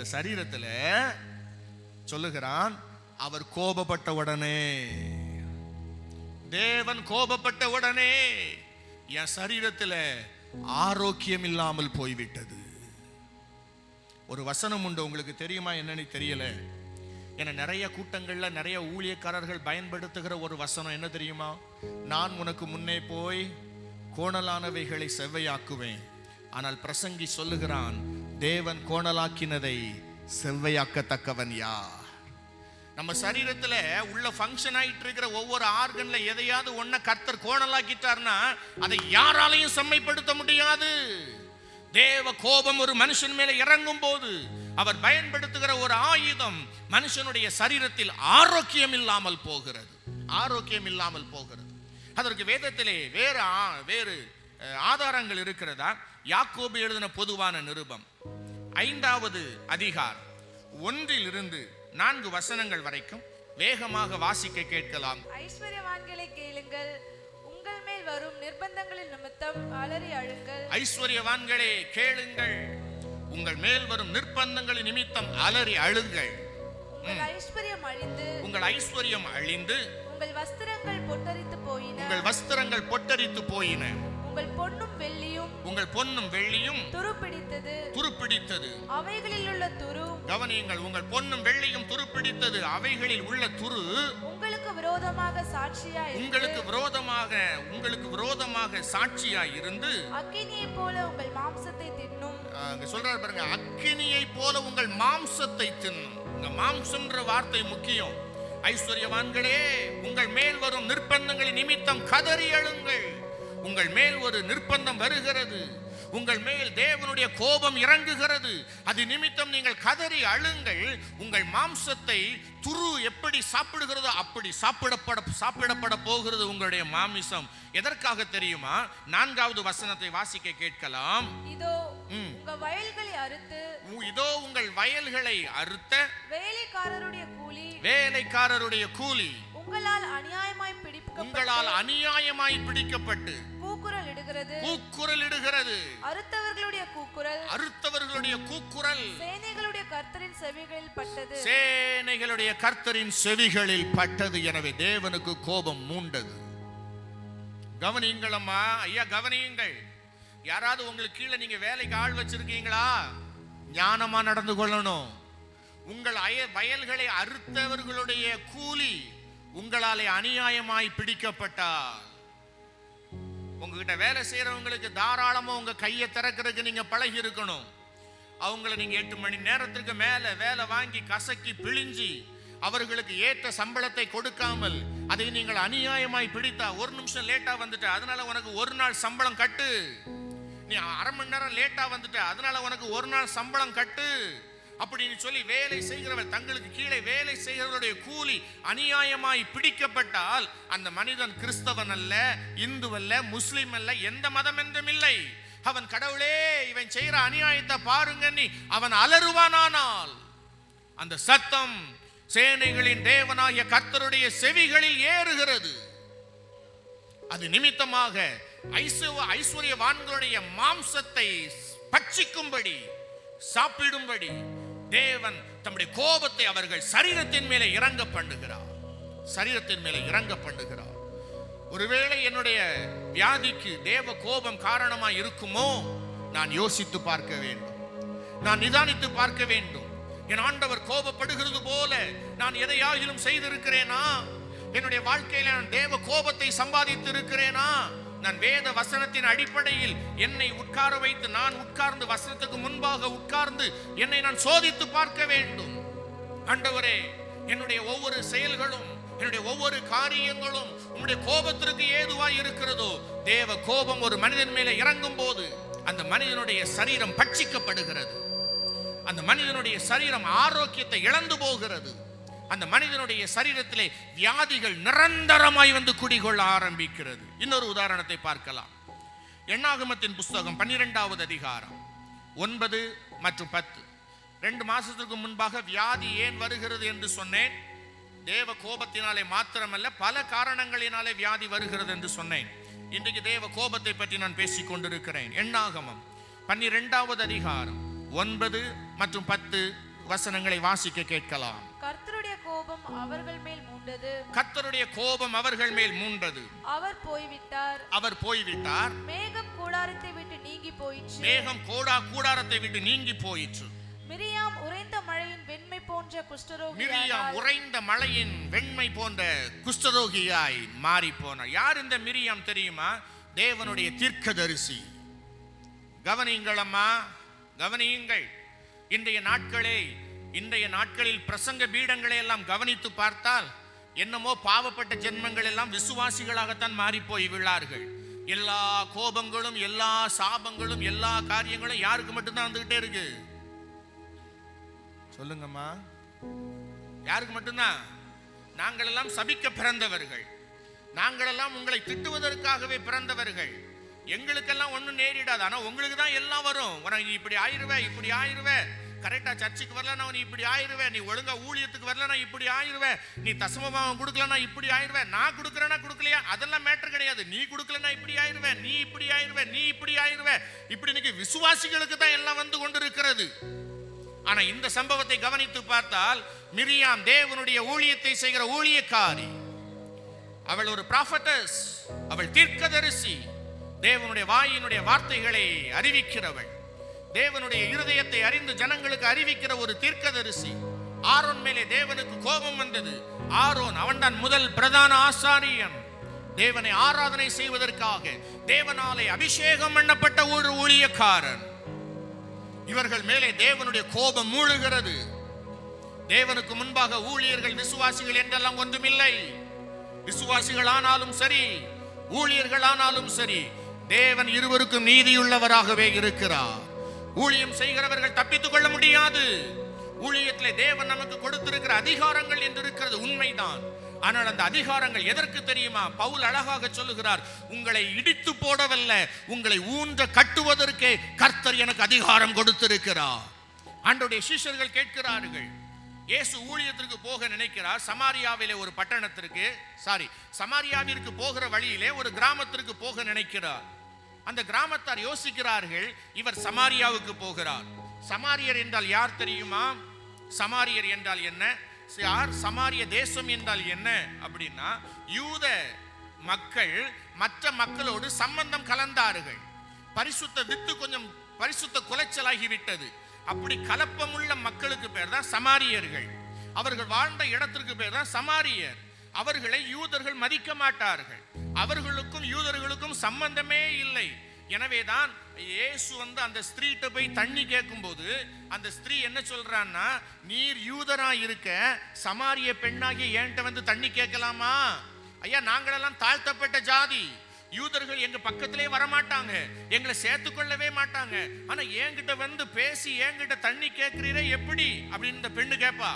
இந்த சரீரத்துல சொல்லுகிறான் அவர் கோபப்பட்ட உடனே. தேவன் கோபப்பட்ட உடனே என் சரீரத்துல ஆரோக்கியம் இல்லாமல் போய்விட்டது. ஒரு வசனம் உண்டு உங்களுக்கு தெரியுமா என்னன்னு தெரியல. என நிறைய கூட்டங்கள்ல நிறைய ஊழியக்காரர்கள் பயன்படுத்துகிற ஒரு வசனம் என்ன தெரியுமா? நான் உனக்கு முன்னே போய் கோணலானவைகளை செவ்வையாக்குவேன். ஆனால் பிரசங்கி சொல்லுகிறான் தேவன் கோணலாக்கினதை செவ்வையாக்கத்தக்கவன் யார்? நம்ம சரீரத்தில் உள்ள ஃபங்க்ஷன் ஆகிட்டு இருக்கிற ஒவ்வொரு ஆர்கனில் எதையாவது ஒன்ன கர்த்தர் கோணலாக்கிட்டார்னா அதை யாராலையும் செம்மைப்படுத்த முடியாது. தேவ கோபம் ஒரு மனுஷன் மேலே இறங்கும் போது அவர் பயன்படுத்துகிற ஒரு ஆயுதம் மனுஷனுடைய சரீரத்தில் ஆரோக்கியம் இல்லாமல் போகிறது. ஆரோக்கியம் இல்லாமல் போகிறது. அதற்கு வேதத்திலே வேறு வேறு ஆதாரங்கள் இருக்கிறதா? யாக்கோபு எழுதின பொதுவான நிருபம். ஐந்தாவது அதிகாரம் ஒன்றிலிருந்து நான்கு வசனங்கள் வரைக்கும் வேகமாக வாசிக்க கேட்கலாம். ஐஸ்வர்யவான்களை கேளுங்கள் உங்கள் மேல் வரும் நிர்பந்தங்களின் நிமித்தம் அலறி அழுங்கள். ஐஸ்வர்யவான்களே கேளுங்கள். உங்கள் மேல் வரும் நிர்பந்தங்களின் நிமித்தம் அலறி அழுங்கள். உங்கள் ஐஸ்வர்யம் அழிந்து உங்கள் ஐஸ்வர்யம் அழிந்து உங்கள் வஸ்திரங்கள் பொட்டரித்து போயின. உங்கள் வஸ்திரங்கள் பொட்டரித்து போயின. உங்கள் பொன்னும் வெள்ளியும் உங்கள் பொன்னும் வெள்ளியும் துருப்பிடித்தது. துருப்பிடித்தது. அவைகளில் உள்ள துரு கவனியுங்கள் உங்கள் பொன்னும் வெள்ளியும் துருப்பிடித்தது. அவைகளில் உள்ள துரு உங்களுக்கு விரோதமாக சாட்சியாய் உங்களுக்கு விரோதமாக உங்களுக்கு விரோதமாக சாட்சியாய் இருந்து அக்கினியை போல உங்கள் மாம்சத்தை தின்னும். அங்க சொல்றாரு பாருங்க அக்கினியை போல உங்கள் மாம்சத்தை தின்னும். இந்த மாம்சம்ன்ற வார்த்தை முக்கியம். ஐஸ்வர்யவான்களே உங்கள் மேல் வரும் நிர்பந்தங்களின் நிமித்தம் கதறி அழுங்கள் உங்கள் மேல் ஒரு நிர்பந்தம் வருகிறது. உங்கள் மேல் தேவனுடைய கோபம் இறங்குகிறது. அது நிமித்தம் நீங்கள் கதறி அழுங்கள். உங்கள் மாம்சத்தை துரு எப்படி சாப்பிடுகிறதோ அப்படி சாப்பிடப்பட சாப்பிடப்பட போகிறது உங்களுடைய மாமிசம். எதற்காக தெரியுமா? நான்காவது வசனத்தை வாசிக்க கேட்கலாம். இதோ ம். உங்க வயல்களை அறுத்து இதோ உங்கள் வயல்களை அறுத்த வேலைக்காரருடைய கூலி. வேலைக்காரருடைய கூலி. உங்களால் அநியாயமாய் பிடிக்கப்பட்டு உங்களால் அநியாயமாய் பிடிக்கப்பட்டு கூக்குரல் இடுகிறது. கூக்குரலிடுகிறது அறுத்தவர்களுடைய கூக்குரல். அறுத்தவர்களுடைய கூக்குரல். சேனைகளுடைய கர்த்தரின் செவிகளில் பட்டது. சேனைகளுடைய கர்த்தரின் செவிகளில் பட்டது. எனவே தேவனுக்கு கோபம் மூண்டது. கவனியுங்கள் அம்மா ஐயா கவனியுங்கள். யாராவது உங்களுக்கு கீழே நீங்க வேலைக்கு ஆள் வச்சிருக்கீங்களா? ஞானமா நடந்து கொள்ளணும். உங்கள் அய வயல்களை அறுத்தவர்களுடைய கூலி. உங்களாலே அநியாயமாய் பிடிக்கப்பட்டார். உங்ககிட்ட வேலை செய்யறவங்களுக்கு தாராளமா உங்க கையை திறக்கிறதுக்கு நீங்க பழகி இருக்கணும் அவங்கள நீங்க எட்டு மணி நேரத்துக்கு மேல வேலை வாங்கி கசக்கி பிழிஞ்சி அவர்களுக்கு ஏற்ற சம்பளத்தை கொடுக்காமல் அதை நீங்கள் அநியாயமாய் பிடித்தா ஒரு நிமிஷம் லேட்டா வந்துட்ட அதனால உனக்கு ஒரு நாள் சம்பளம் கட்டு. நீ அரை மணி நேரம் லேட்டா வந்துட்ட அதனால உனக்கு ஒரு நாள் சம்பளம் கட்டு. அப்படின்னு சொல்லி வேலை செய்கிறவர் தங்களுக்கு கீழே வேலை செய்கிறவருடைய கூலி அநியாயமாய் பிடிக்கப்பட்டால் அந்த மனிதன் கிறிஸ்தவன் அல்ல இந்து அல்ல முஸ்லீம் அல்ல எந்த மதம் என்றும் இல்லை. அவன் கடவுளே இவன் செய்கிற அநியாயத்தை பாருங்க நீ. அவன் அலறுவானானால் அந்த சத்தம் சேனைகளின் தேவனாகிய கர்த்தருடைய செவிகளில் ஏறுகிறது. அது நிமித்தமாக ஐஸ்வ ஐஸ்வர்யவான்களுடைய மாம்சத்தை பட்சிக்கும்படி சாப்பிடும்படி தேவன் தம்முடைய கோபத்தை அவர்கள் சரீரத்தின் மேலே இறங்க பண்ணுகிறார். சரீரத்தின் மேலே இறங்க பண்ணுகிறார். ஒருவேளை என்னுடைய வியாதிக்கு தேவ கோபம் காரணமாக இருக்குமோ? நான் யோசித்து பார்க்க வேண்டும். நான் நிதானித்து பார்க்க வேண்டும். என் ஆண்டவர் கோபப்படுகிறது போல நான் எதையாகிலும் செய்திருக்கிறேனா? என்னுடைய வாழ்க்கையில நான் தேவ கோபத்தை சம்பாதித்து இருக்கிறேனா நான் வேத வசனத்தின் அடிப்படையில் என்னை உட்கார வைத்து நான் உட்கார்ந்து வசனத்துக்கு முன்பாக உட்கார்ந்து என்னை நான் சோதித்து பார்க்க வேண்டும். ஆண்டவரே என்னுடைய ஒவ்வொரு செயல்களும் என்னுடைய ஒவ்வொரு காரியங்களும் உன்னுடைய கோபத்திற்கு ஏதுவாய் இருக்கிறதோ தேவ கோபம் ஒரு மனிதன் மேலே இறங்கும் போது அந்த மனிதனுடைய சரீரம் பட்சிக்கப்படுகிறது. அந்த மனிதனுடைய சரீரம் ஆரோக்கியத்தை இழந்து போகிறது. அந்த மனிதனுடைய சரீரத்திலே வியாதிகள் நிரந்தரமாய் வந்து குடிகொள்ள ஆரம்பிக்கிறது. இன்னொரு உதாரணத்தை பார்க்கலாம். எண்ணாகமத்தின் புஸ்தகம் பன்னிரெண்டாவது அதிகாரம் ஒன்பது மற்றும் பத்து. ரெண்டு மாசத்துக்கு முன்பாக வியாதி ஏன் வருகிறது என்று சொன்னேன். தேவ கோபத்தினாலே மாத்திரமல்ல பல காரணங்களினாலே வியாதி வருகிறது என்று சொன்னேன். இன்றைக்கு தேவ கோபத்தை பற்றி நான் பேசிக் கொண்டிருக்கிறேன். எண்ணாகமம் பன்னிரெண்டாவது அதிகாரம் ஒன்பது மற்றும் பத்து வசனங்களை வாசிக்க கேட்கலாம். கோபம் அவர்கள் மேல் மூண்டது. கர்த்தருடைய கோபம் அவர்கள் மேல் மூண்டது. அவர் போய்விட்டார். அவர் போய்விட்டார். மேகம் கூடாரத்தை விட்டு நீங்கி போயிற்று. மேகம் கோடா கூடாரத்தை விட்டு நீங்கி போயிற்று. மிரியாம் உறைந்த மழையின் வெண்மை போன்ற மிரியாம் குஷ்டரோகியானாள் உறைந்த மலையின் வெண்மை போன்ற குஷ்டரோகியாய் மாறி போனார் யார் இந்த மிரியாம் தெரியுமா? தேவனுடைய தீர்க்கதரிசி. கவனியுங்கள் அம்மா கவனியுங்கள். இன்றைய நாட்களே இன்றைய நாட்களில் பிரசங்க பீடங்களை எல்லாம் கவனித்து பார்த்தால் என்னமோ பாவப்பட்ட ஜென்மங்கள் எல்லாம் விசுவாசிகளாகத்தான் மாறிப்போய் விழார்கள். எல்லா கோபங்களும் எல்லா சாபங்களும் எல்லா காரியங்களும் யாருக்கு மட்டும்தான் வந்துகிட்டே இருக்கு? சொல்லுங்கம்மா. யாருக்கு மட்டும்தான்? நாங்கள் எல்லாம் சபிக்க பிறந்தவர்கள். நாங்களெல்லாம் உங்களை திட்டுவதற்காகவே பிறந்தவர்கள். எங்களுக்கெல்லாம் ஒன்றும் நேரிடாது. ஆனால் உங்களுக்கு தான் எல்லாம் வரும். இப்படி ஆயிருவ இப்படி ஆயிருவ. கரெக்டாக சர்ச்சுக்கு வரலன்னா நீ இப்படி ஆயிருவ நீ ஒழுங்காக ஊழியத்துக்கு வரலனா இப்படி ஆயிருவ நீ தசமபாவம் கொடுக்கலனா இப்படி ஆயிடுவேன் நான் கொடுக்குறேன்னா கொடுக்கலையா? அதெல்லாம் மேட்டர் கிடையாது. நீ கொடுக்கலனா இப்படி ஆயிருவ நீ இப்படி ஆயிருவ நீ இப்படி ஆயிருவ. இப்படி இன்னைக்கு விசுவாசிகளுக்கு தான் எல்லாம் வந்து கொண்டு இருக்கிறது ஆனால் இந்த சம்பவத்தை கவனித்து பார்த்தால் மிரியாம் தேவனுடைய ஊழியத்தை செய்கிற ஊழியக்காரி அவள் ஒரு ப்ராஃபட்டஸ் அவள் தீர்க்கதரிசி தேவனுடைய வாயினுடைய வார்த்தைகளை அறிவிக்கிறவள். தேவனுடைய இருதயத்தை அறிந்து ஜனங்களுக்கு அறிவிக்கிற ஒரு தீர்க்கதரிசி. ஆரோன் மேலே தேவனுக்கு கோபம் வந்தது. ஆரோன் அவன்தான் முதல் பிரதான ஆசாரியன். தேவனை ஆராதனை செய்வதற்காக தேவனாலே அபிஷேகம் பண்ணப்பட்ட ஒரு ஊழியக்காரன். இவர்கள் மேலே தேவனுடைய கோபம் மூழுகிறது. தேவனுக்கு முன்பாக ஊழியர்கள் விசுவாசிகள் என்றெல்லாம் ஒன்றுமில்லை. விசுவாசிகள் ஆனாலும் சரி ஊழியர்கள் ஆனாலும் சரி தேவன் இருவருக்கும் நீதியுள்ளவராகவே இருக்கிறார். ஊழியம் செய்கிறவர்கள் தப்பித்துக் கொள்ள முடியாது. ஊழியத்திலே தேவன் நமக்கு கொடுத்திருக்கிற அதிகாரங்கள் என்று இருக்கிறது உண்மைதான். ஆனால் அந்த அதிகாரங்கள் எதற்கு தெரியுமா? பவுல் அழகாக சொல்லுகிறார் உங்களை இடித்து போடவல்ல உங்களை ஊன்ற கட்டுவதற்கே கர்த்தர் எனக்கு அதிகாரம் கொடுத்திருக்கிறார். அன்றைய சிஷ்யர்கள் கேட்கிறார்கள் இயேசு ஊழியத்திற்கு போக நினைக்கிறார். சமாரியாவிலே ஒரு பட்டணத்திற்கு சாரி சமாரியாவிற்கு போகிற வழியிலே ஒரு கிராமத்திற்கு போக நினைக்கிறார். அந்த கிராமத்தார் யோசிக்கிறார்கள் இவர் சமாரியாவுக்கு போகிறார். சமாரியர் என்றால் யார் தெரியுமா? சமாரியர் என்றால் என்ன? யார்? சமாரிய தேசம் என்றால் என்ன? அப்படின்னா யூத மக்கள் மற்ற மக்களோடு சம்பந்தம் கலந்தார்கள். பரிசுத்த வித்து கொஞ்சம் பரிசுத்த குலைச்சலாகிவிட்டது. அப்படி கலப்பமுள்ள மக்களுக்கு பேர் தான் சமாரியர்கள். அவர்கள் வாழ்ந்த இடத்திற்கு பேர் தான் சமாரியர். அவர்களை யூதர்கள் மதிக்க மாட்டார்கள். அவர்களுக்கும் யூதர்களுக்கும் சம்பந்தமே இல்லை. எனவேதான் இயேசு வந்து அந்த ஸ்திரீட்ட போய் தண்ணி கேட்கும்போது அந்த ஸ்திரீ என்ன சொல்றான்னா நீர் யூதரா இருக்க சமாரிய பெண்ணாகிய என்கிட்ட வந்து தண்ணி கேட்கலாமா? ஐயா நாங்களெல்லாம் தாழ்த்தப்பட்ட ஜாதி. யூதர்கள் எங்க பக்கத்திலே வரமாட்டாங்க. எங்களை சேர்த்து கொள்ளவே மாட்டாங்க. ஆனா என்கிட்ட வந்து பேசி என்கிட்ட தண்ணி கேட்கிறீரே எப்படி? அப்படின்னு இந்த பெண்ணு கேட்பா.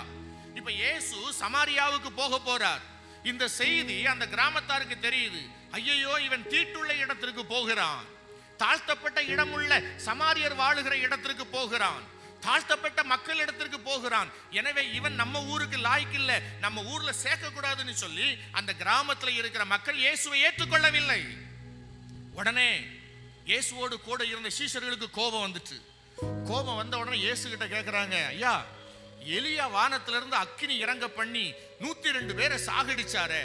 இப்ப இயேசு சமாரியாவுக்கு போக போறார். இந்த செய்தி அந்த கிராமத்தாருக்கு தெரியுது. ஐயையோ இவன் தீட்டுள்ள இடத்திற்கு போகிறான். தாழ்த்தப்பட்ட இடமுள்ள சமாரியர் வாழுகிற இடத்திற்கு போகிறான். தாழ்த்தப்பட்ட மக்கள் இடத்திற்கு போகிறான். எனவே இவன் நம்ம ஊருக்கு லாய்க்கு இல்லை நம்ம ஊர்ல சேர்க்கக்கூடாதுன்னு சொல்லி அந்த கிராமத்தில் இருக்கிற மக்கள் இயேசுவை ஏற்றுக்கொள்ளவில்லை. உடனே இயேசுவோடு கூட இருந்த சீஷர்களுக்கு கோபம் வந்துச்சு. கோபம் வந்த உடனே இயேசு கிட்ட கேட்குறாங்க ஐயா எலியா வானத்திலிருந்து அக்னி அக்கினி இறங்க பண்ணி நூத்தி ரெண்டு பேரை சாகடிச்சாரே.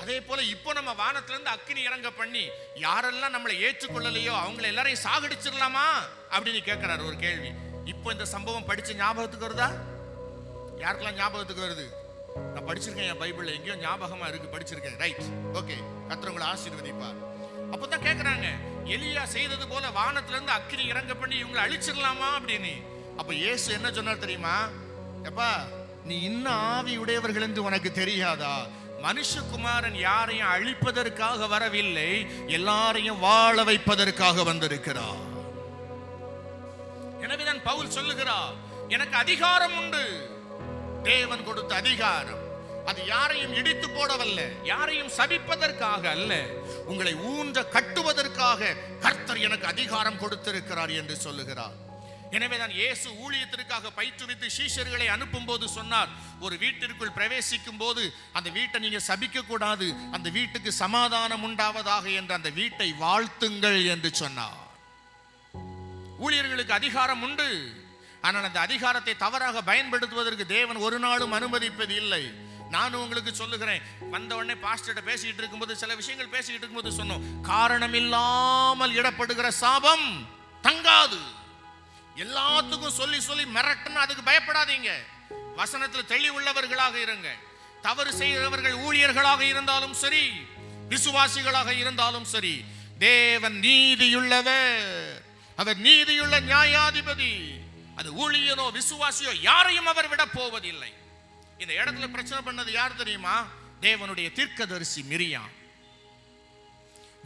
அதே போல இப்போ நம்ம வானத்திலிருந்து அக்னி அக்கினி இறங்க பண்ணி யாரெல்லாம் நம்மளை ஏற்றுக்கொள்ளலையோ அவங்கள எல்லாரையும் சாகடிச்சிடலாமா? அப்படின்னு கேட்கிறாரு ஒரு கேள்வி. இப்போ இந்த சம்பவம் படிச்ச ஞாபகத்துக்கு வருதா? யாருக்கெல்லாம் ஞாபகத்துக்கு வருது? நான் படிச்சிருக்கேன் என் பைபிள்ல எங்கேயோ ஞாபகமா இருக்கு படிச்சிருக்கேன். ரைட் ஓகே கத்துறவங்களை ஆசீர்வதிப்பா அப்பதான் கேட்குறாங்க எலியா செய்தது போல வானத்திலிருந்து அக்கினி இறங்க பண்ணி இவங்களை அழிச்சிடலாமா அப்படின்னு. அப்ப இயேசு என்ன சொன்னார் தெரியுமா? எப்பா நீ இன்னும் ஆவி உடையவர்கள் என்று உனக்கு தெரியாதா? மனுஷகுமாரன் யாரையும் அழிப்பதற்காக வரவில்லை எல்லாரையும் வாழ வைப்பதற்காக வந்திருக்கிறார். எனவேதான் பவுல் சொல்லுகிறார் எனக்கு அதிகாரம் உண்டு. தேவன் கொடுத்த அதிகாரம். அது யாரையும் இடித்து போடவல்ல யாரையும் சபிப்பதற்காக அல்ல. உங்களை ஊன்ற கட்டுவதற்காக கர்த்தர் எனக்கு அதிகாரம் கொடுத்திருக்கிறார் என்று சொல்லுகிறார். எனவே தான் இயேசு ஊழியத்திற்காக பயிற்றுவித்து சீஷர்களை அனுப்பும் போது சொன்னார். ஒரு வீட்டிற்குள் பிரவேசிக்கும் போது அந்த வீட்டை நீங்கள் சபிக்க கூடாது அந்த வீட்டுக்கு சமாதானம் உண்டாவதாக என்று அந்த வீட்டை வாழ்த்துங்கள் என்று சொன்னார். ஊழியர்களுக்கு அதிகாரம் உண்டு. ஆனால் அந்த அதிகாரத்தை தவறாக பயன்படுத்துவதற்கு தேவன் ஒரு நாளும் அனுமதிப்பது இல்லை. நானும் உங்களுக்கு சொல்லுகிறேன் வந்த உடனே பாஸ்டர்கிட்ட பேசிக்கிட்டு இருக்கும்போது சில விஷயங்கள் பேசிக்கிட்டு இருக்கும்போது சொன்னோம் காரணம் இல்லாமல் இடப்படுகிற சாபம் தங்காது. எல்லாத்துக்கும் சொல்லி சொல்லி மிரட்டுன்னு அதுக்கு பயப்படாதீங்க. வசனத்துல தெளிவுள்ளவர்களாக இருங்க. தவறு செய்கிறவர்கள் ஊழியர்களாக இருந்தாலும் சரி விசுவாசிகளாக இருந்தாலும் சரி தேவன் நீதியுள்ளவர். அவர் நீதியுள்ள நியாயாதிபதி. அது ஊழியனோ விசுவாசியோ யாரையும் அவர் விட போவதில்லை. இந்த இடத்துல பிரச்சனை பண்ணது யார் தெரியுமா? தேவனுடைய தீர்க்கதரிசி மிரியாம்.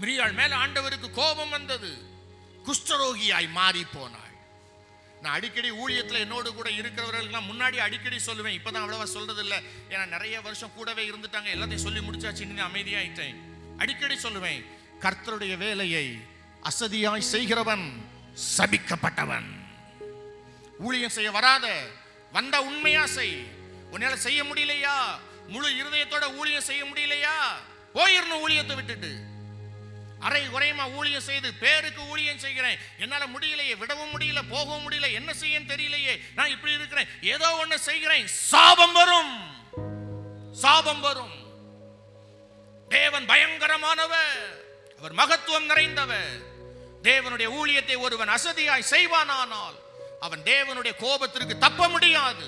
மிரியாள் மேல ஆண்டவருக்கு கோபம் வந்தது. குஷ்டரோகியாய் மாறி போனாள். நான் அடிக்கடி ஊழியத்தில் என்னோடு கூட இருக்கிறவர்களுக்குலாம் முன்னாடி அடிக்கடி சொல்லுவேன். இப்போ தான் அவ்வளவா சொல்கிறது இல்லை ஏன்னா நிறைய வருஷம் கூடவே இருந்துட்டாங்க. எல்லாத்தையும் சொல்லி முடிச்சாச்சு. நீ அமைதியாயிட்டேன். அடிக்கடி சொல்லுவேன் கர்த்தருடைய வேலையை அசதியாய் செய்கிறவன் சபிக்கப்பட்டவன். ஊழியம் செய்ய வராத வந்த உண்மையா செய். உன்னால செய்ய முடியலையா? முழு இருதயத்தோட ஊழியம் செய்ய முடியலையா? போயிடணும் ஊழியத்தை விட்டுட்டு. அரை குறையமா ஊழியம் செய்து பேருக்கு ஊழியம் செய்கிறேன். என்னால் முடியலையே விடவும் முடியல போகவும் முடியல என்ன செய்யன்னு தெரியலையே நான் இப்படி இருக்கிறேன். ஏதோ ஒன்று செய்கிறேன் சாபம் வரும். சாபம் வரும். தேவன் பயங்கரமானவர். அவர் மகத்துவம் நிறைந்தவர். தேவனுடைய ஊழியத்தை ஒருவன் அசதியாய் செய்வானானால் அவன் தேவனுடைய கோபத்திற்கு தப்ப முடியாது.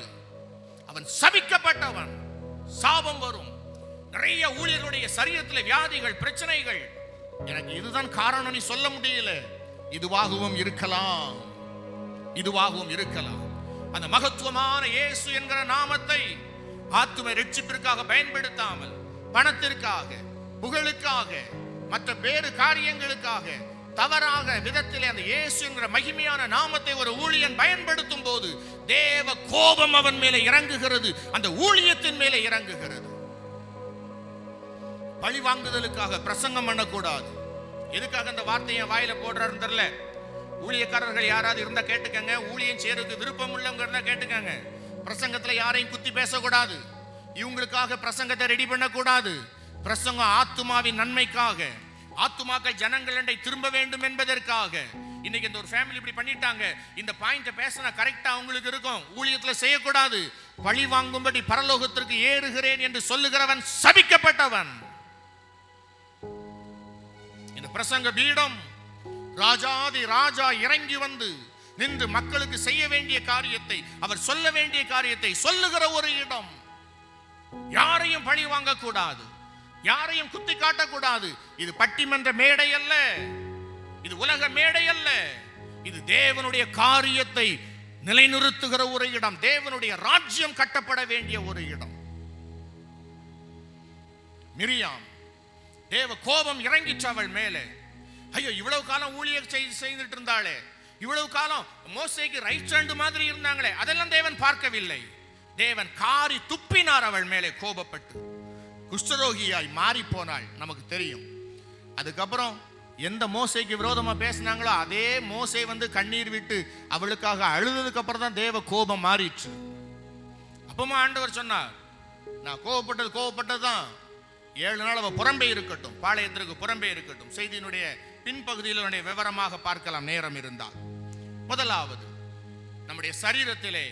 அவன் சபிக்கப்பட்டவன். சாபம் வரும். நிறைய ஊழியர்களுடைய சரீரத்தில் வியாதிகள் பிரச்சனைகள் எனக்கு இதுதான் காரணம் நீ சொல்ல முடியல. இதுவாகவும் இருக்கலாம். இதுவாகவும் இருக்கலாம். அந்த மகத்துவமான இயேசு என்கிற நாமத்தை ஆத்தும ரட்சிப்பிற்காக பயன்படுத்தாமல் பணத்திற்காக புகழுக்காக மற்ற வேறு காரியங்களுக்காக தவறாக விதத்திலே அந்த இயேசு என்கிற மகிமையான நாமத்தை ஒரு ஊழியன் பயன்படுத்தும் போது தேவ கோபம் அவன் மேலே இறங்குகிறது அந்த ஊழியத்தின் மேலே இறங்குகிறது. பழி வாங்குதலுக்காக பிரசங்கம் பண்ணக்கூடாது. எதுக்காக அந்த வார்த்தையை வாயில போடுறாருன்னு தெரியல. ஊழியக்காரர்கள் யாராவது இருந்தா கேட்டுக்கங்க. ஊழியம் செய்யறதுக்கு விருப்பம் உள்ளவங்க இருந்தா கேட்டுக்கங்க. பிரசங்கத்துல யாரையும் குத்தி பேசக்கூடாது. இவங்களுக்காக பிரசங்கத்தை ரெடி பண்ணக்கூடாது. பிரசங்கம் ஆத்துமாவின் நன்மைக்காக. ஆத்துமாக்கள் ஜனங்களிடை திரும்ப வேண்டும் என்பதற்காக. இன்னைக்கு இந்த ஒரு ஃபேமிலி இப்படி பண்ணிட்டாங்க. இந்த பாயிண்ட பேசினா கரெக்டா அவங்களுக்கு இருக்கும். ஊழியத்துல செய்யக்கூடாது. பழி வாங்கும்படி பரலோகத்திற்கு ஏறுகிறேன் என்று சொல்லுகிறவன் சபிக்கப்பட்டவன். பிரசங்க பீடம். ராஜாதி ராஜா இறங்கி வந்து நின்று மக்களுக்கு செய்ய வேண்டிய காரியத்தை அவர் சொல்ல வேண்டிய காரியத்தை சொல்லுகிற ஒரு இடம். யாரையும் பழி வாங்கக்கூடாது. யாரையும் குத்தி காட்டக்கூடாது. இது பட்டிமன்ற மேடை அல்ல. இது உலக மேடை அல்ல. இது தேவனுடைய காரியத்தை நிலைநிறுத்துகிற ஒரு இடம். தேவனுடைய ராஜ்யம் கட்டப்பட வேண்டிய ஒரு இடம். மிரியாம். தேவ கோபம் இறங்கிச்சு அவள் மேலே. ஐயோ இவ்வளவு காலம் ஊழியர் செய்து செய்துட்டு இருந்தாளே இவ்வளவு காலம் மோசைக்கு ரைட் ஹேண்டு மாதிரி இருந்தாங்களே. அதெல்லாம் தேவன் பார்க்கவில்லை. தேவன் காரி துப்பினார் அவள் மேலே கோபப்பட்டு. குஷ்டரோகியாய் மாறி போனாள் நமக்கு தெரியும். அதுக்கப்புறம் எந்த மோசைக்கு விரோதமாக பேசினாங்களோ அதே மோசை வந்து கண்ணீர் விட்டு அவளுக்காக அழுததுக்கு அப்புறம் தான் தேவ கோபம் மாறிடுச்சு அப்பமா ஆண்டவர் சொன்னார் நான் கோவப்பட்டது கோவப்பட்டது தான் ஏழு நாள் அவள் புறம்பே இருக்கட்டும் பாளையத்திற்கு புறம்பே இருக்கட்டும். செய்தியினுடைய பின்பகுதியில் விவரமாக பார்க்கலாம் நேரம் இருந்தால். முதலாவது நம்முடைய சரீரத்திலே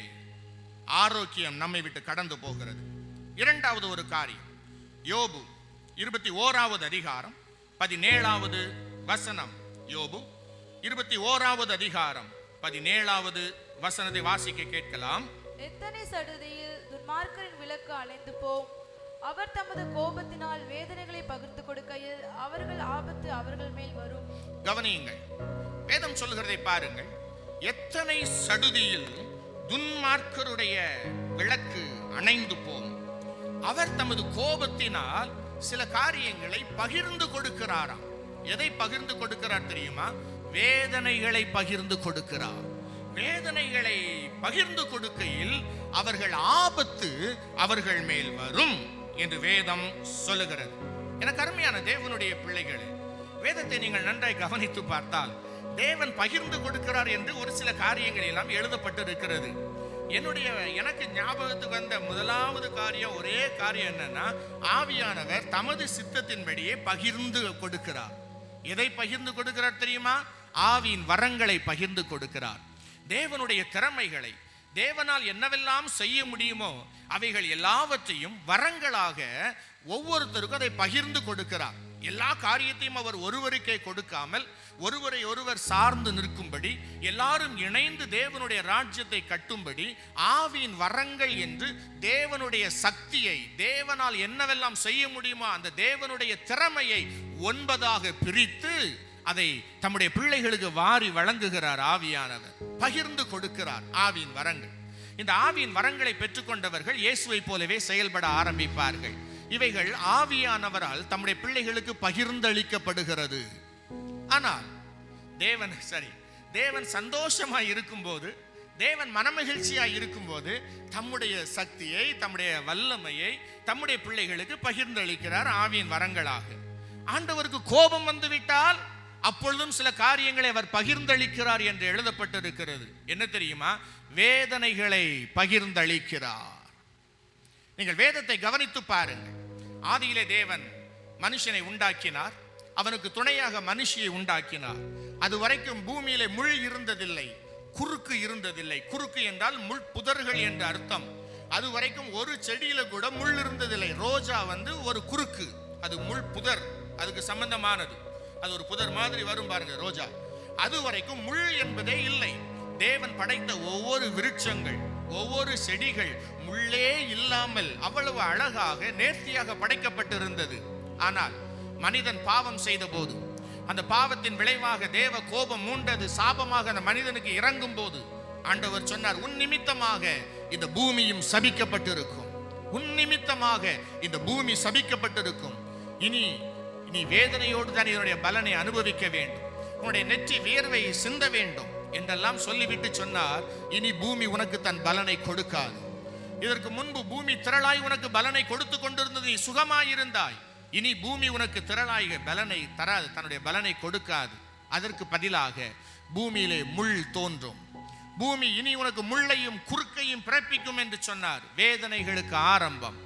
ஆரோக்கியம் நம்மை விட்டு கடந்து போகிறது. இரண்டாவது ஒரு காரியம் யோபு இருபத்தி ஓராவது அதிகாரம் பதினேழாவது வசனம். யோபு இருபத்தி ஓராவது அதிகாரம் பதினேழாவது வசனத்தை வாசிக்க கேட்கலாம். எத்தனை சடுதியில் துன்மார்க்கரின் விளக்கு அலைந்து போம் அவர் தமது கோபத்தினால் வேதனைகளை பகிர்ந்து கொடுக்கையில் அவர்கள் ஆபத்து அவர்கள் மேல் வரும். கவனியுங்கள். வேதம் சொல்லுகிறதை பாருங்கள். எத்தனை சடுதியில் துன்மார்க்கருடைய விளக்கு அணைந்து போம். அவர் தமது கோபத்தினால் சில காரியங்களை பகிர்ந்து கொடுக்கிறாராம். எதை பகிர்ந்து கொடுக்கிறார் தெரியுமா? வேதனைகளை பகிர்ந்து கொடுக்கிறார். வேதனைகளை பகிர்ந்து கொடுக்கையில் அவர்கள் ஆபத்து அவர்கள் மேல் வரும். என்று வேதம் சொல்லுகிறது. எனக்கு அருமையான தேவனுடைய பிள்ளைகளே வேதத்தை நீங்கள் நன்றாய் கவனித்து பார்த்தால் தேவன் பகிர்ந்து கொடுக்கிறார் என்று ஒரு சில காரியங்கள் எல்லாம் எழுதப்பட்டு இருக்கிறது என்னுடைய எனக்கு ஞாபகத்துக்கு வந்த முதலாவது காரியம் ஒரே காரியம் என்னன்னா ஆவியானவர் தமது சித்தத்தின்படியே பகிர்ந்து கொடுக்கிறார். எதை பகிர்ந்து கொடுக்கிறார் தெரியுமா? ஆவியின் வரங்களை பகிர்ந்து கொடுக்கிறார். தேவனுடைய திறமைகளை தேவனால் என்னவெல்லாம் செய்ய முடியுமோ அவைகள் எல்லாவற்றையும் வரங்களாக ஒவ்வொருத்தருக்கும் அதை பகிர்ந்து கொடுக்கிறார். எல்லா காரியத்தையும் அவர் ஒருவருக்கே கொடுக்காமல் ஒருவரை ஒருவர் சார்ந்து நிற்கும்படி எல்லாரும் இணைந்து தேவனுடைய ராஜ்யத்தை கட்டும்படி ஆவியின் வரங்கள் என்று தேவனுடைய சக்தியை தேவனால் என்னவெல்லாம் செய்ய முடியுமோ அந்த தேவனுடைய திறமையை ஒன்பதாக பிரித்து அதை தம்முடைய பிள்ளைகளுக்கு வாரி வழங்குகிறார் ஆவியானவர். பகிர்ந்து கொடுக்கிறார் ஆவியின் வரங்கள். இந்த ஆவியின் வரங்களை பெற்றுக்கொண்டவர்கள் இயேசுவை போலவே செயல்பட ஆரம்பிப்பார்கள். இவைகள் ஆவியானவரால் தம்முடைய பிள்ளைகளுக்கு பகிர்ந்தளிக்கப்படுகிறது. ஆனால் தேவன் சரி தேவன் சந்தோஷமாய் இருக்கும்போது தேவன் மனமகிழ்ச்சியாய் இருக்கும்போது தம்முடைய சக்தியை தம்முடைய வல்லமையை தம்முடைய பிள்ளைகளுக்கு பகிர்ந்தளிக்கிறார் ஆவியின் வரங்களாக. ஆண்டவருக்கு கோபம் வந்துவிட்டால் அப்பொழுதும் சில காரியங்களை அவர் பகிர்ந்தளிக்கிறார் என்று எழுதப்பட்டிருக்கிறது. என்ன தெரியுமா? வேதனைகளை பகிர்ந்தளிக்கிறார். நீங்கள் வேதத்தை கவனித்து பாருங்கள். ஆதியிலே தேவன் மனுஷனை உண்டாக்கினார். அவனுக்கு துணையாக மனுஷியை உண்டாக்கினார். அது வரைக்கும் பூமியிலே முள் இருந்ததில்லை குறுக்கு இருந்ததில்லை. குறுக்கு என்றால் முள் புதர்கள் என்று அர்த்தம். அது வரைக்கும் ஒரு செடியில கூட முள் இருந்ததில்லை. ரோஜா வந்து ஒரு குறுக்கு. அது முள் புதர். அதுக்கு சம்பந்தமானது. அது ஒரு புதர் மாதிரி வரும் பாருங்க ரோஜா. அது வரைக்கும் முள் என்பதே இல்லை. தேவன் படைத்த ஒவ்வொரு விருட்சங்கள் ஒவ்வொரு செடிகள் முள்ளே இல்லாமல் அவ்வளவு அழகாக நேர்த்தியாக படைக்கப்பட்டிருந்தது. ஆனால் மனிதன் பாவம் செய்த போது அந்த பாவத்தின் விளைவாக தேவ கோபம் மூண்டது சாபமாக அந்த மனிதனுக்கு இறங்கும் போது ஆண்டவர் சொன்னார் உன் நிமித்தமாக இந்த பூமியும் சபிக்கப்பட்டிருக்கும். உன் நிமித்தமாக இந்த பூமி சபிக்கப்பட்டிருக்கும். இனி நீ வேதனையோடு தான் இதனுடைய பலனை அனுபவிக்க வேண்டும். உன்னுடைய நெற்றி வியர்வை சிந்த வேண்டும் என்றெல்லாம் சொல்லிவிட்டு சொன்னார் இனி பூமி உனக்கு தன் பலனை கொடுக்காது. இதற்கு முன்பு பூமி திரளாய் உனக்கு பலனை கொடுத்து கொண்டிருந்தது நீ சுகமாயிருந்தாய். இனி பூமி உனக்கு திரளாய் பலனை தராது தன்னுடைய பலனை கொடுக்காது. அதற்கு பதிலாக பூமியிலே முள் தோன்றும். பூமி இனி உனக்கு முள்ளையும் குறுக்கையும் பிறப்பிக்கும் என்று சொன்னார். வேதனைகளுக்கு ஆரம்பம்.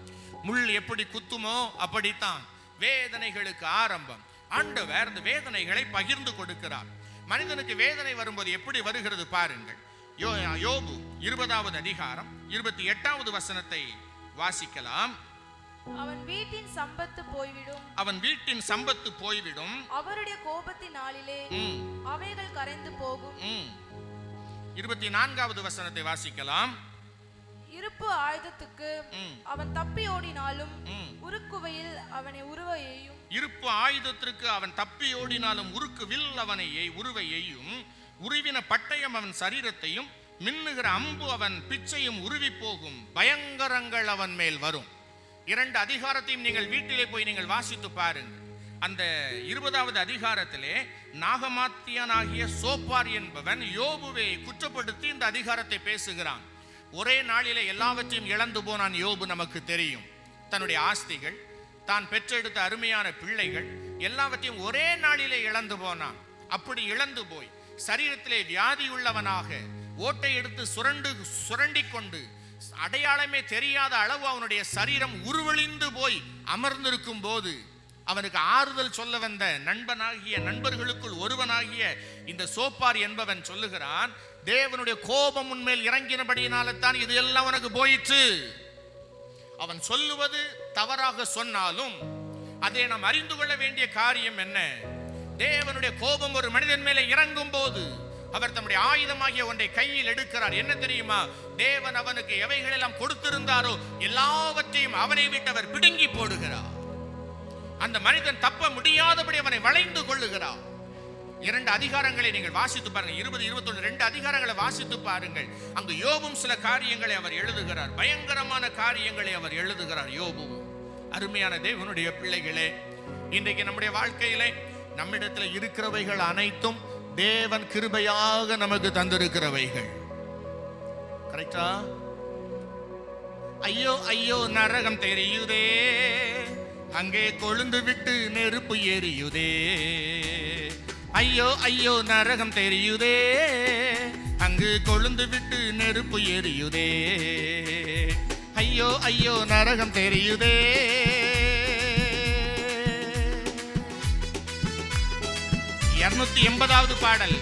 முள் எப்படி குத்துமோ அப்படித்தான். வேதனைகளுக்கு ஆரம்பம். ஆண்டவர் இந்த வேதனைகளை பகிர்ந்து கொடுக்கிறார். மனிதனுக்கு வேதனை வரும்போது எப்படி வருகிறது பாருங்கள். யோ யோபு இருபதாவது அதிகாரம் இருபத்தி எட்டாவது வசனத்தை வாசிக்கலாம். அவன் வீட்டின் சம்பத்து போய்விடும். அவன் வீட்டின் சம்பத்து போய்விடும். அவருடைய கோபத்தின் நாளிலே ம், அவைகள் கரைந்து போகும். இருபத்தி நான்காவது வசனத்தை வாசிக்கலாம். இருப்பு ஆயுதத்துக்கு அவன் தப்பி ஓடினாலும். உருக்குவையில் அவனை உருவ எய்யும். இருப்பு ஆயுதத்திற்கு அவன் தப்பி ஓடினாலும் உருக்கு வில் அவனை உருவை எய்யும். உருவின பட்டயம் அவன் சரீரத்தையும் மின்னுகிற அம்பு அவன் பிச்சையும் உருவி போகும். பயங்கரங்கள் அவன் மேல் வரும். இரண்டு அதிகாரத்தையும் நீங்கள் வீட்டிலே போய் நீங்கள் வாசித்து பாருங்கள். அந்த இருபதாவது அதிகாரத்திலே நாகமாத்தியனாகிய சோப்பார் என்பவன் யோபுவை குற்றப்படுத்தி இந்த அதிகாரத்தை பேசுகிறான். ஒரே நாளிலே எல்லாவற்றையும் இழந்து போனான் யோபு நமக்கு தெரியும். தன்னுடைய ஆஸ்திகள் தான் பெற்றெடுத்த அருமையான பிள்ளைகள் எல்லாவற்றையும் ஒரே நாளிலே இழந்து போனான். அப்படி இழந்து போய் சரீரத்திலே வியாதியுள்ளவனாக ஓட்டை எடுத்து சுரண்டு சுரண்டி கொண்டு அடையாளமே தெரியாத அளவு அவனுடைய சரீரம் உருவழிந்து போய் அமர்ந்திருக்கும் போது அவனுக்கு ஆறுதல் சொல்ல வந்த நண்பனாகிய நண்பர்களுக்குள் ஒருவனாகிய இந்த சோப்பார் என்பவன் சொல்லுகிறான் தேவனுடைய கோபம் உன்மேல் இறங்கினபடியினால தான் இது எல்லாம் உனக்கு போயிற்று. அவன் சொல்லுவது தவறாக சொன்னாலும் அதை நாம் அறிந்து கொள்ள வேண்டிய காரியம் என்ன? தேவனுடைய கோபம் ஒரு மனிதன் மேலே இறங்கும் போது அவர் தம்முடைய ஆயுதமாகிய ஒன்றை கையில் எடுக்கிறார். என்ன தெரியுமா? தேவன் அவனுக்கு எவைகளெல்லாம் கொடுத்திருந்தாரோ எல்லாவற்றையும் அவனை விட்டு அவர் பிடுங்கி போடுகிறார். அந்த மனிதன் தப்ப முடியாதபடி அவனை வளைந்து கொள்ளுகிறார். இரண்டு அதிகாரங்களை நீங்கள் வாசித்து பாருங்கள். இருபது இருபத்தொன்று ரெண்டு அதிகாரங்களை வாசித்து பாருங்கள். அங்கு யோபும் சில காரியங்களை அவர் எழுதுகிறார். பயங்கரமான காரியங்களை அவர் எழுதுகிறார் யோபுவும் அருமையான தேவனுடைய பிள்ளைகளே இன்றைக்கு நம்முடைய வாழ்க்கையிலே நம்மிடத்தில் இருக்கிறவைகள் அனைத்தும் தேவன் கிருபையாக நமக்கு தந்திருக்கிறவைகள். கரெக்டா ஐயோ ஐயோ நரகம் தெரியுதே. அங்கே கொழுந்து விட்டு நெருப்பு எரியுதே. ஐயோ ஐயோ நரகம் தெரியுதே. அங்கு கொழுந்து விட்டு நெருப்பு எரியுதே. ஐயோ ஐயோ நரகம் தெரியுதே. இருநூத்தி எண்பதாவது பாடல்.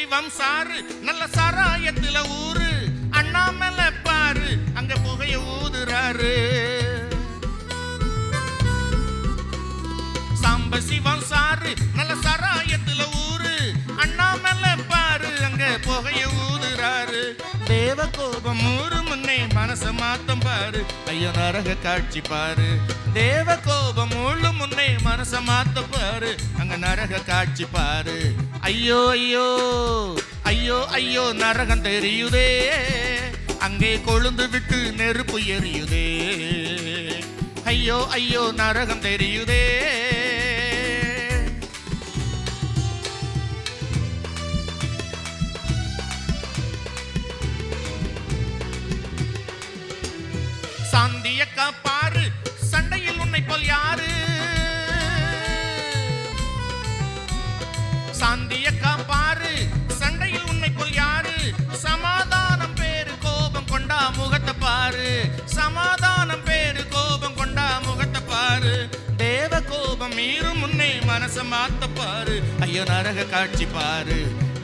சிவம் சாரு நல்ல சாராயத்துல ஊரு அண்ணாமல பாரு அங்க புகைய ஊதுறாரு. சாம்ப சிவம் சாரு நல்ல சாராயத்துல ஊரு அண்ணாமல பாரு அங்க புகைய ஊதுறாரு. தேவ கோபம் ஊரு முன்னே மனச மாத்தம் பாரு ஐயோ நரக காட்சி பாரு. தேவ கோபம் முழு முன்னே மனச மாத்த பாரு அங்க நரக காட்சி பாரு. ஐயோ ஐயோ ஐயோ ஐயோ நரகம் தெரியுதே. அங்கே கொழுந்து விட்டு நெருப்பு எரியுதே. ஐயோ ஐயோ நரகம் தெரியுதே. சாந்தியக்கா பாரு சண்டையில் உன்னை போல் யாரு? சாந்தியக்கா பாரு சண்டையில் உன்னை போல் யாரு? சமாதானம் பேரு கோபம் கொண்டா முகத்தை பாரு. சமாதானம் பேரு கோபம் கொண்டா முகத்தை பாரு. தேவ கோபம் மீறும் முன்னே மனச மாத்த பாரு. ஐயோ நரக காட்சி பாரு.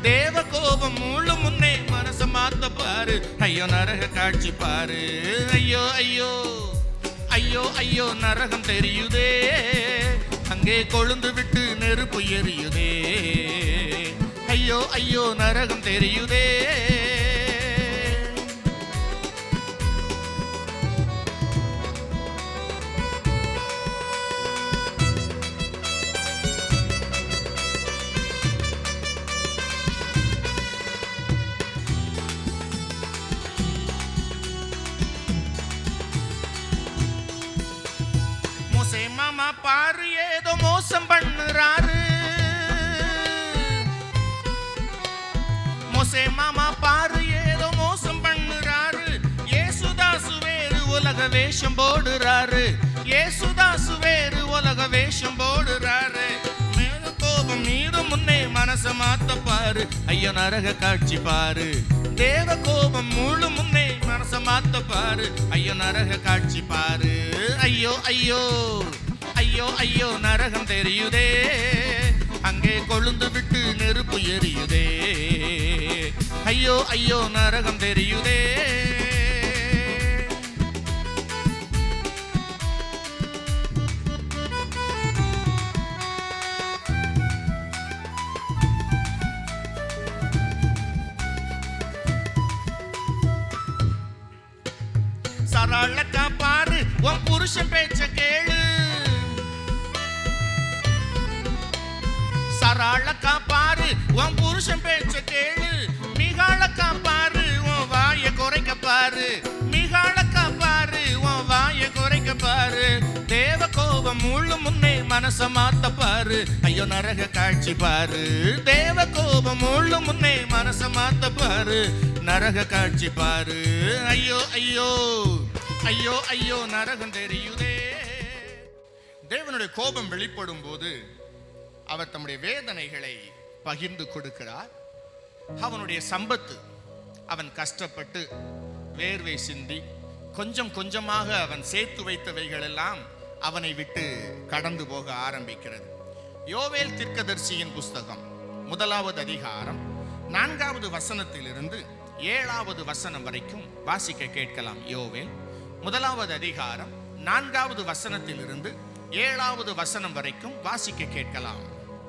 தேவ கோபம் முழு முன்னே மனச மாத்த பாரு. ஐயோ நரக காட்சி பாரு. ஐயோ ஐயோ ஐயோ ஐயோ நரகம் தெரியுதே. அங்கே கொழுந்து விட்டு நெருப்பு எரியுதே. ஐயோ ஐயோ நரகம் தெரியுதே. உலக வேஷம் போடுறாரு. ஏசுதாசு வேறு உலக வேஷம் போடுறாரு. மேல கோபம் மீறும் முன்னே மனச மாத்த பாரு ஐயோ நரக காட்சி பாரு. தேவ கோபம் முழு முன்னே மனச மாத்த பாரு ஐயோ நரக காட்சி பாரு. ஐயோ ஐயோ ஐயோ ஐயோ நரகம் தெரியுதே. அங்கே கொழுந்து விட்டு நெருப்பு எரியுதே. ஐயோ ஐயோ நரகம் தெரியுதே. புருஷன் பேச்ச கேளு. சரளக்கா பாரு உன் புருஷன் பேச்ச கேளு. மிகாளக்கா பாரு உன் வாய குறைக்க பாரு. மிகாளக்கா பாரு உன் வாய குறைக்க பாரு. தேவ கோபம் முழு முன்னே மனச மாத்த பாரு. ஐயோ நரக காட்சி பாரு. தேவ கோபம் முழு முன்னே மனச மாத்த பாரு. நரக காட்சி பாரு. ஐயோ ஐயோ. ஐயோ ஐயோ நரகம் தெரியுதே. தேவனுடைய கோபம் வெளிப்படும் போது அவர் தம்முடைய வேதனைகளை பகிர்ந்து கொடுக்கிறார். அவனுடைய சம்பத்து அவன் கஷ்டப்பட்டு வேர்வை சிந்தி கொஞ்சம் கொஞ்சமாக அவன் சேர்த்து வைத்தவைகள் எல்லாம் அவனை விட்டு கடந்து போக ஆரம்பிக்கிறது. யோவேல் தீர்க்கதரிசியின் புஸ்தகம் முதலாவது அதிகாரம் நான்காவது வசனத்திலிருந்து ஏழாவது வசனம் வரைக்கும் வாசிக்க கேட்கலாம். யோவேல் முதலாவது அதிகாரம் நான்காவது வசனத்திலிருந்து ஏழாவது வசனம் வரைக்கும் வாசிக்க கேட்கலாம்.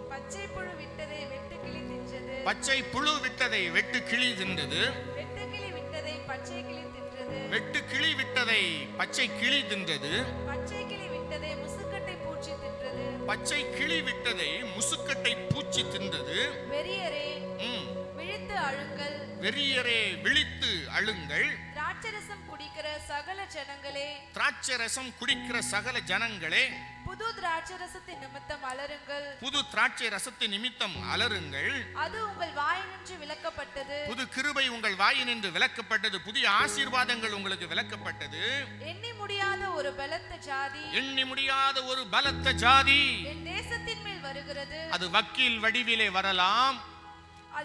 பச்சை புழு விட்டதை வெட்டுக்கிளி தின்றது. பச்சை புழு விட்டதை வெட்டு கிளி தின்றது. வெட்டுக்கிளி விட்டதை பச்சை கிளி தின்றது. வெட்டு கிளி விட்டதை பச்சை கிளி தின்றது. பச்சை கிளி விட்டதை முசுக்கட்டை பூச்சி தின்றது. பச்சை கிளி விட்டதை முசுக்கட்டை பூச்சி தின்றது. வெறியரே ம், விழித்து அழுங்கள். வெறியரே விழித்து அழுங்கள். திராட்சரசம் குடிக்கிற சகல ஜனங்களே திராட்சை ரசம் குடிக்கிற சகல ஜனங்களே புது திராட்சரசத்தின் நிமித்தம் அலறுங்கள் புது திராட்சை ரசத்தின் நிமித்தம் அலறுங்கள் அது உங்கள் வாயினின்று விலக்கப்பட்டது புது கிருபை உங்கள் வாயினின்று விலக்கப்பட்டது புதிய ஆசீர்வாதங்கள் உங்களுக்கு விலக்கப்பட்டது எண்ணி முடியாத ஒரு பலத்த ஜாதி. எண்ணி முடியாத ஒரு பலத்த ஜாதி. என் தேசத்தின் மேல் வருகிறது. அது வக்கீல் வடிவிலே வரலாம்.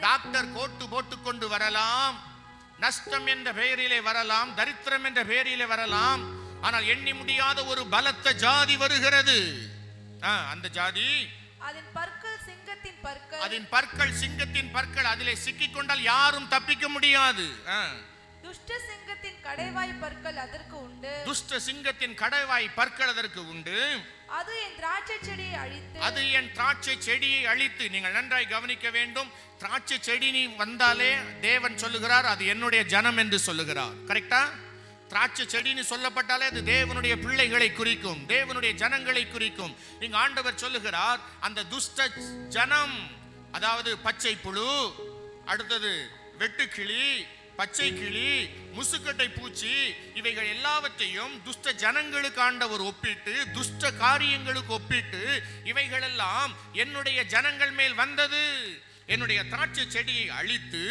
டாக்டர் கோட்டு போட்டுக்கொண்டு வரலாம். நஷ்டம் என்ற பெயரிலே வரலாம் தரித்திரம் என்ற பெயரிலே வரலாம். ஆனால் எண்ணி முடியாத ஒரு பலத்த ஜாதி வருகிறது. அந்த ஜாதி? அதன் பற்கள் சிங்க சிங்கத்தின் பற்கள். அதன் பற்கள் சிங்கத்தின் பற்கள் அதிலே சிக்கிக் கொண்டால் யாரும் தப்பிக்க முடியாது. துஷ்ட சிங்கத்தின் கடைவாய் பற்கள் அதற்கு உண்டு. துஷ்ட சிங்கத்தின் கடைவாய் பற்கள் அதற்கு உண்டு. அது என் திராட்சை செடியை அழித்து அது என் திராட்சை செடியை அழித்து நீங்கள் நன்றாய் கவனிக்க வேண்டும். திராட்சை செடி நீ வந்தாலே தேவன் சொல்லுகிறார் அது என்னுடைய ஜனம் என்று சொல்லுகிறார். கரெக்டா திராட்சை செடின்னு சொல்லப்பட்டாலே அது தேவனுடைய பிள்ளைகளை குறிக்கும் தேவனுடைய ஜனங்களை குறிக்கும். இங்க ஆண்டவர் சொல்லுகிறார் அந்த துஷ்ட ஜனம் அதாவது பச்சை புழு அடுத்தது வெட்டுக்கிளி பச்சை கிளி முசுக்கட்டை பூச்சி இவைகள் எல்லாவற்றையும் துஷ்ட ஜனங்களுக்கு ஆண்டவர் ஒப்பிட்டு துஷ்ட காரியங்களுக்கு ஒப்பிட்டு இவைகளெல்லாம் என்னுடைய ஜனங்கள் மேல் வந்தது. என்னுடைய திராட்சை செடியை அழித்து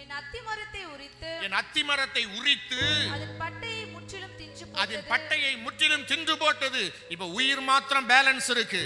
என் அத்தி மரத்தை உரித்து என் அத்திமரத்தை உரித்து அதன் பட்டையை முற்றிலும் தின்று அதன் பட்டையை முற்றிலும் தின்று போட்டது. இப்ப உயிர் மாத்திரம் பேலன்ஸ் இருக்கு.